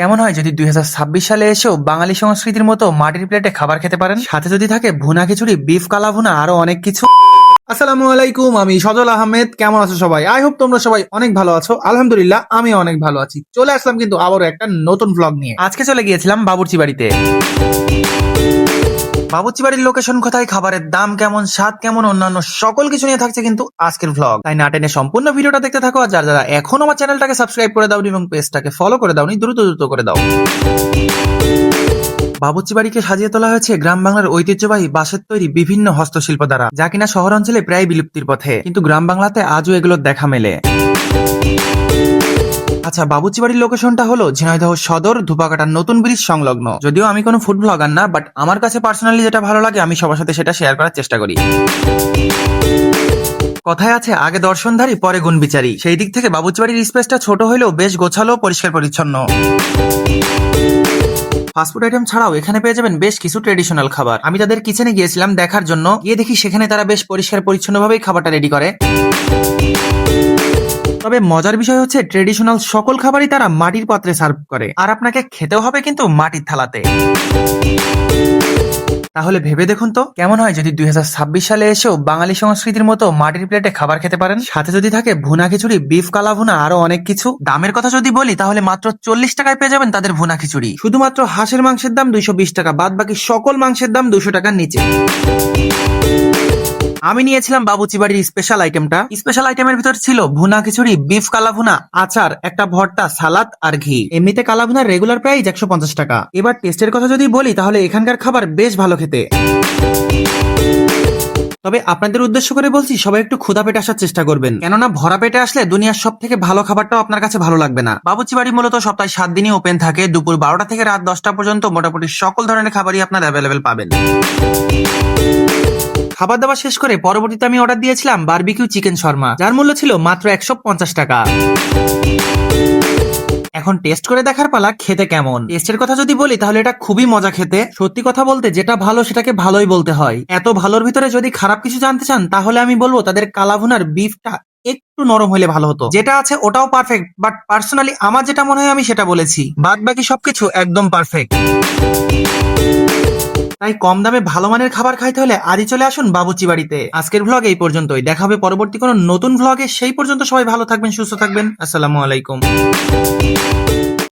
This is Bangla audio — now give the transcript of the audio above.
কেমন হয় যদি দুই সালে এসেও বাঙালি সংস্কৃতির মতো মাটির প্লেটে খাবার খেতে পারেন? সাথে যদি থাকে ভুনা খিচুড়ি বিফ কালা ভুনা আরও অনেক কিছু। আসসালামু আলাইকুম আমি সজল আহমেদ। কেমন আছো সবাই? আই হোপ তোমরা সবাই অনেক ভালো আছো। আলহামদুলিল্লাহ আমি অনেক ভালো আছি। চলে আসলাম কিন্তু আবারও একটা নতুন ব্লগ নিয়ে। আজকে চলে গিয়েছিলাম বাবুর্চি বাড়িতে। বাবুর্চি বাড়ির লোকেশন কোথায়, খাবারের দাম কেমন, স্বাদ কেমন, অন্যান্য সকল কিছু নিয়ে থাকছে কিন্তু আজকের ভ্লগ তাই না টেনে সম্পূর্ণ ভিডিওটা দেখতে থাকো আর যারা যারা এখন আমার চ্যানেলটাকে সাবস্ক্রাইব করে দাওনি এবং পেজটাকে ফলো করে দাওনি, দ্রুত দ্রুত করে দাও। বাবুর্চি বাড়িকে সাজিয়ে তোলা হয়েছে গ্রাম বাংলার ঐতিহ্যবাহী বাঁশের তৈরি বিভিন্ন হস্তশিল্প দ্বারা, যা কিনা শহর অঞ্চলে প্রায় বিলুপ্তির পথে। কিন্তু গ্রাম বাংলাতে আজও এগুলোর দেখা মেলে। আচ্ছা বাবুচি বাড়ির লোকেশনটা হলো ঝিনাইদহ সদর, ধুপাকাটার নতুন ব্রিজ সংলগ্ন। যদিও আমি কোনো ফুড ব্লগার না বাট আমার কাছে পার্সোনালি যেটা ভালো লাগে, আমি সবার সাথে সেটা শেয়ার করার চেষ্টা করি। কথায় আছে, আগে দর্শনধারী, পরে গুণ বিচারী সেই দিক থেকে বাবুচি বাড়ির স্পেসটা ছোট হলেও বেশ গোছালো, পরিষ্কার, পরিচ্ছন্ন। ফাস্টফুড আইটেম ছাড়াও এখানে পেয়ে যাবেন বেশ কিছু ট্রেডিশনাল খাবার। আমি তাদের কিচেনে গিয়েছিলাম দেখার জন্য। গিয়ে দেখি সেখানে তারা বেশ পরিষ্কার, পরিচ্ছন্নভাবেই খাবারটা রেডি করে। তবে মজার বিষয় হচ্ছে ট্রেডিশনাল সকল খাবারই তারা মাটির পাত্রে সার্ভ করে। আর আপনাকে খেতেও হবে কিন্তু মাটির থালাতে। তাহলে ভেবে দেখুন তো, কেমন হয় যদি দু হাজার ছাব্বিশ সালে এসেও বাঙালি সংস্কৃতির মতো মাটির প্লেটে খাবার খেতে পারেন? সাথে যদি থাকে ভুনা খিচুড়ি বিফ কালা ভুনা আরও অনেক কিছু। দামের কথা যদি বলি, তাহলে মাত্র চল্লিশ টাকায় পেয়ে যাবেন তাদের ভুনা খিচুড়ি। শুধুমাত্র হাঁসের মাংসের দাম দুইশো বিশ টাকা বাদ বাকি সকল মাংসের দাম দুশো টাকার নিচে। আমি নিয়েছিলাম বাবুচি বাড়ির স্পেশাল আইটেমটা স্পেশাল আইটেমের ভিতর ছিল ভুনা খিচুড়ি বিফ কালা ভুনা আচার, একটা ভর্তা, সালাদ আর ঘি। এমনিতে কালা ভুনার রেগুলার প্রাইস একশো পঞ্চাশ টাকা। এবার টেস্টের কথা যদি বলি, তাহলে এখানকার খাবার বেশ ভালো খেতে। তবে আপনাদের উদ্দেশ্য করে বলছি, সবাই একটু ক্ষুধা পেটে আসার চেষ্টা করবেন। কেননা ভরা পেটে আসলে দুনিয়ার সব থেকে ভালো খাবারটাও আপনার কাছে ভালো লাগবে না। বাবুচি বাড়ি মূলত সপ্তাহে সাত দিনই ওপেন থাকে। দুপুর বারোটা থেকে রাত দশটা পর্যন্ত মোটামুটি সকল ধরনের খাবারই আপনার অ্যাভেলেবেল পাবেন। খাবার দাবার শেষ করে পরবর্তীতে আমি অর্ডার দিয়েছিলাম বারবিকিউ চিকেন শর্মা। যার মূল্য ছিল মাত্র একশো পঞ্চাশ টাকা। এখন টেস্ট করে দেখার পালা খেতে কেমন? টেস্টের কথা যদি বলি, তাহলে এটা খুবই মজা খেতে। সত্যি কথা বলতে, যেটা ভালো সেটাকে ভালোই বলতে হয়। এত ভালোর ভিতরে যদি খারাপ কিছু জানতে চান, তাহলে আমি বলব তাদের কালাভুনার বিফটা একটু নরম হলে ভালো হতো। যেটা আছে ওটাও পারফেক্ট বাট পার্সোনালি আমার যেটা মনে হয় আমি সেটা বলেছি। বাদ বাকি সবকিছু একদম পারফেক্ট তাই কম দামে ভালো মানের খাবার খাইতে হলে আজই চলে আসুন বাবুচি বাড়িতে। আজকের ভ্লগ এই পর্যন্তই। দেখা হবে পরবর্তী কোনো নতুন ভ্লগে সেই পর্যন্ত সবাই ভালো থাকবেন, সুস্থ থাকবেন। আসসালামু আলাইকুম।